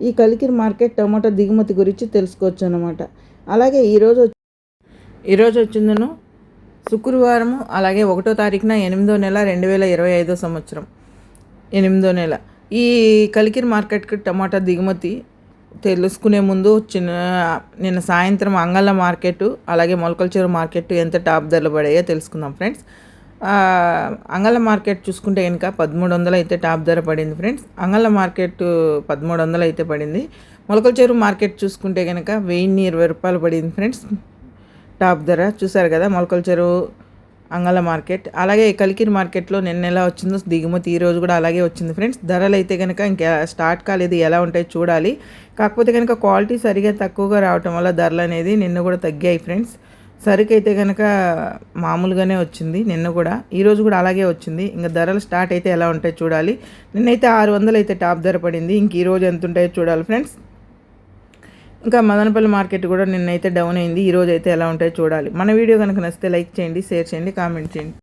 ఈ కలికిరి మార్కెట్ టమాటా దిగుమతి గురించి తెలుసుకోవచ్చు అనమాట అలాగే ఈరోజు ఈరోజు వచ్చిందను శుక్రవారము అలాగే ఒకటో తారీఖున ఎనిమిదో నెల రెండు వేల ఇరవై ఐదో సంవత్సరం. ఎనిమిదో నెల. ఈ కలికిరి మార్కెట్కి టమాటా దిగుమతి తెలుసుకునే ముందు చిన్న నిన్న సాయంత్రం అంగళ్ళ మార్కెట్ అలాగే మొలకల చెరువు మార్కెట్ ఎంత టాప్ ధరలు పడాయో తెలుసుకుందాం ఫ్రెండ్స్. అంగళ మార్కెట్ చూసుకుంటే కనుక పదమూడు వందలు అయితే టాప్ ధర పడింది ఫ్రెండ్స్. అంగళ మార్కెట్ పదమూడు వందలు అయితే పడింది. మొలకల చెరువు మార్కెట్ చూసుకుంటే కనుక వెయ్యిన్ని ఇరవై రూపాయలు పడింది ఫ్రెండ్స్. టాప్ ధర చూసారు కదా మొలకల చెరువు అంగళ మార్కెట్. అలాగే కలికిరి మార్కెట్లో నిన్న ఎలా వచ్చిందో దిగుమతి ఈ రోజు కూడా అలాగే వచ్చింది ఫ్రెండ్స్. ధరలు అయితే కనుక ఇంకా స్టార్ట్ కాలేదు ఎలా ఉంటాయి చూడాలి. కాకపోతే కనుక క్వాలిటీ సరిగా తక్కువగా రావటం వల్ల ధరలు అనేది నిన్న కూడా తగ్గాయి ఫ్రెండ్స్. సరుకైతే కనుక మామూలుగానే వచ్చింది నిన్న కూడా. ఈరోజు కూడా అలాగే వచ్చింది. ఇంకా ధరలు స్టార్ట్ అయితే ఎలా ఉంటాయో చూడాలి. నిన్నైతే ఆరు వందలు అయితే టాప్ ధర పడింది. ఇంక ఈరోజు ఎంత ఉంటాయో చూడాలి ఫ్రెండ్స్. ఇంకా మదనపల్లి మార్కెట్ కూడా నిన్నైతే డౌన్ అయింది. ఈరోజు అయితే ఎలా ఉంటాయో చూడాలి. మన వీడియో కనుక నచ్చితే లైక్ చేయండి షేర్ చేయండి కామెంట్ చేయండి.